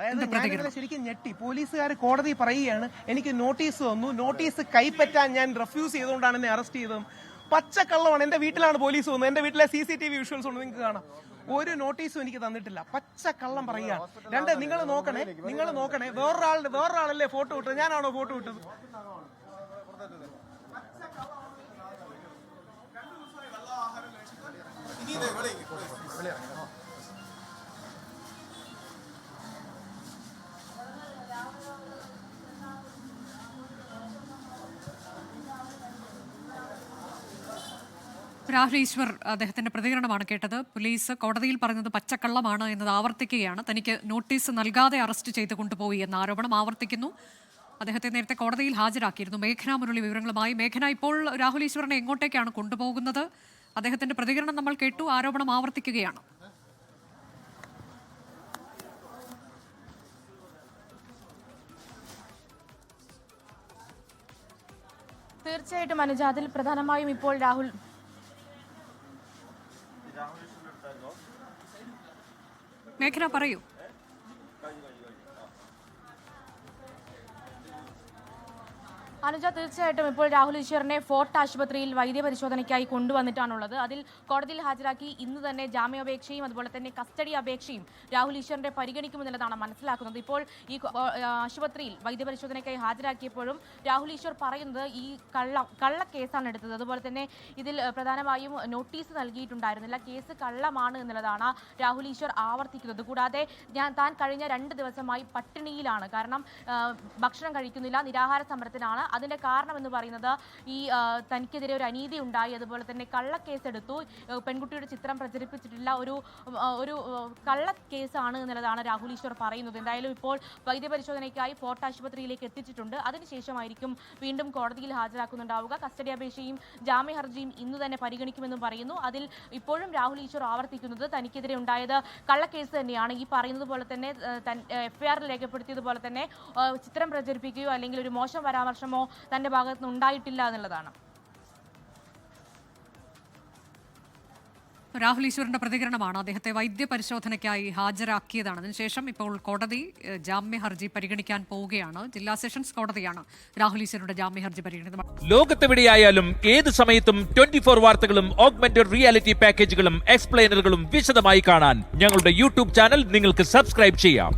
അതായത് ശരിക്കും ഞെട്ടി. പോലീസുകാർ കോടതി പറയുകയാണ് എനിക്ക് നോട്ടീസ് തന്നു. നോട്ടീസ് കൈപ്പറ്റാൻ ഞാൻ റെഫ്യൂസ് ചെയ്തുകൊണ്ടാണ് എന്നെ അറസ്റ്റ് ചെയ്തത്. പച്ചക്കള്ളമാണ്. എന്റെ വീട്ടിലാണ് പോലീസ് വന്നത്. എന്റെ വീട്ടിലെ C C T V visuals ഉണ്ട് നിങ്ങൾക്ക് കാണാം. ഒരു നോട്ടീസും എനിക്ക് തന്നിട്ടില്ല. പച്ച കള്ളം പറയുകയാണ്. രണ്ട് നിങ്ങൾ നോക്കണേ. നിങ്ങൾ നോക്കണേ. വേറൊരാളുടെ വേറൊരാളല്ലേ ഫോട്ടോ ഇട്ടത്? ഞാനാണോ ഫോട്ടോ വിട്ടത് രാഹുൽ ഈശ്വർ അദ്ദേഹത്തിന്റെ പ്രതികരണമാണ് കേട്ടത്. പോലീസ് കോടതിയിൽ പറഞ്ഞത് പച്ചക്കള്ളമാണ് എന്നത് ആവർത്തിക്കുകയാണ്. തനിക്ക് നോട്ടീസ് നൽകാതെ അറസ്റ്റ് ചെയ്ത് കൊണ്ടുപോയി എന്ന ആരോപണം ആവർത്തിക്കുന്നു. അദ്ദേഹത്തെ നേരത്തെ കോടതിയിൽ ഹാജരാക്കിയിരുന്നു. മേഘന മുരളി വിവരങ്ങളുമായി. മേഘന ഇപ്പോൾ രാഹുൽ ഈശ്വറിനെ എങ്ങോട്ടേക്കാണ് കൊണ്ടുപോകുന്നത്? അദ്ദേഹത്തിന്റെ പ്രതികരണം നമ്മൾ കേട്ടു. ആരോപണം ആവർത്തിക്കുകയാണ്. തീർച്ചയായിട്ടും അനുജ അതിൽ പ്രധാനമായും ഇപ്പോൾ രാഹുൽ മേഘന പറയൂ. അനുജ തീർച്ചയായിട്ടും ഇപ്പോൾ രാഹുൽ ഈശ്വറിനെ ഫോർട്ട് ആശുപത്രിയിൽ വൈദ്യപരിശോധനയ്ക്കായി കൊണ്ടുവന്നിട്ടാണുള്ളത്. അതിൽ കോടതിയിൽ ഹാജരാക്കി ഇന്ന് തന്നെ ജാമ്യാപേക്ഷയും അതുപോലെ തന്നെ കസ്റ്റഡി അപേക്ഷയും രാഹുൽ ഈശ്വറിന്റെ പരിഗണിക്കുമെന്നുള്ളതാണ് മനസ്സിലാക്കുന്നത്. ഇപ്പോൾ ഈ ആശുപത്രിയിൽ വൈദ്യ ആശുപത്രിയിൽ വൈദ്യപരിശോധനയ്ക്കായി ഹാജരാക്കിയപ്പോഴും രാഹുൽ ഈശ്വർ പറയുന്നത് ഈ കള്ള കള്ളക്കേസാണ് എടുത്തത്. അതുപോലെ തന്നെ ഇതിൽ പ്രധാനമായും നോട്ടീസ് നൽകിയിട്ടുണ്ടായിരുന്നില്ല. കേസ് കള്ളമാണ് എന്നുള്ളതാണ് രാഹുൽ ഈശ്വർ ആവർത്തിക്കുന്നത്. കൂടാതെ ഞാൻ താൻ കഴിഞ്ഞ രണ്ട് ദിവസമായി പട്ടിണിയിലാണ്. കാരണം ഭക്ഷണം കഴിക്കുന്നില്ല നിരാഹാര സമരത്തിനാണ് അതിന്റെ കാരണം എന്ന് പറയുന്നത് ഈ തനിക്കെതിരെ ഒരു അനീതി ഉണ്ടായി. അതുപോലെ തന്നെ കള്ളക്കേസ് എടുത്തു ഏ, പെൺകുട്ടിയുടെ ചിത്രം പ്രചരിപ്പിച്ചിട്ടില്ല. ഒരു ഒരു കള്ള കള്ളക്കേസാണ് എന്നുള്ളതാണ് രാഹുൽ ഈശ്വർ പറയുന്നത്. എന്തായാലും ഇപ്പോൾ വൈദ്യപരിശോധനയ്ക്കായി ഫോർട്ട് ആശുപത്രിയിലേക്ക് എത്തിച്ചിട്ടുണ്ട്. അതിനുശേഷമായിരിക്കും വീണ്ടും കോടതിയിൽ ഹാജരാക്കുന്നുണ്ടാവുക. കസ്റ്റഡി അപേക്ഷയും ജാമ്യ ഹർജിയും ഇന്ന് തന്നെ പരിഗണിക്കുമെന്നും പറയുന്നു. അതിൽ ഇപ്പോഴും രാഹുൽ ഈശ്വർ ആവർത്തിക്കുന്നത് തനിക്കെതിരെ ഉണ്ടായത് കള്ളക്കേസ് തന്നെയാണ്. ഈ പറയുന്നത് പോലെ തന്നെ എഫ്ഐആറിൽ രേഖപ്പെടുത്തിയതുപോലെ തന്നെ ചിത്രം പ്രചരിപ്പിക്കുകയോ അല്ലെങ്കിൽ ഒരു മോശം പരാമർശമോ തന്റെ തന്റെ ഭാഗത്തുനിന്ന് ഉണ്ടായിട്ടില്ല എന്നുള്ളതാണ്. രാഹുൽ ഈശ്വറിന്റെ പ്രതികരണമാണ് അദ്ദേഹത്തെ വൈദ്യപരിശോധനയ്ക്കായി ഹാജരാക്കിയതാണ്. അതിനുശേഷം ഇപ്പോൾ കോടതി ജാമ്യ ഹർജി പരിഗണിക്കാൻ പോവുകയാണ്. ജില്ലാ സെഷൻസ് കോടതിയാണ് രാഹുൽ ഈശ്വറിന്റെ ജാമ്യ ഹർജി പരിഗണിക്കുന്നത്. ലോകത്തെവിടെയായാലും ഏത് സമയത്തും ട്വന്റി ഫോർ വാർത്തകളും ഓഗ്മെന്റഡ് റിയാലിറ്റി പാക്കേജുകളും എക്സ്പ്ലെയിനറുകളും വിശദമായി കാണാൻ ഞങ്ങളുടെ യൂട്യൂബ് ചാനൽ നിങ്ങൾക്ക് സബ്സ്ക്രൈബ് ചെയ്യാം.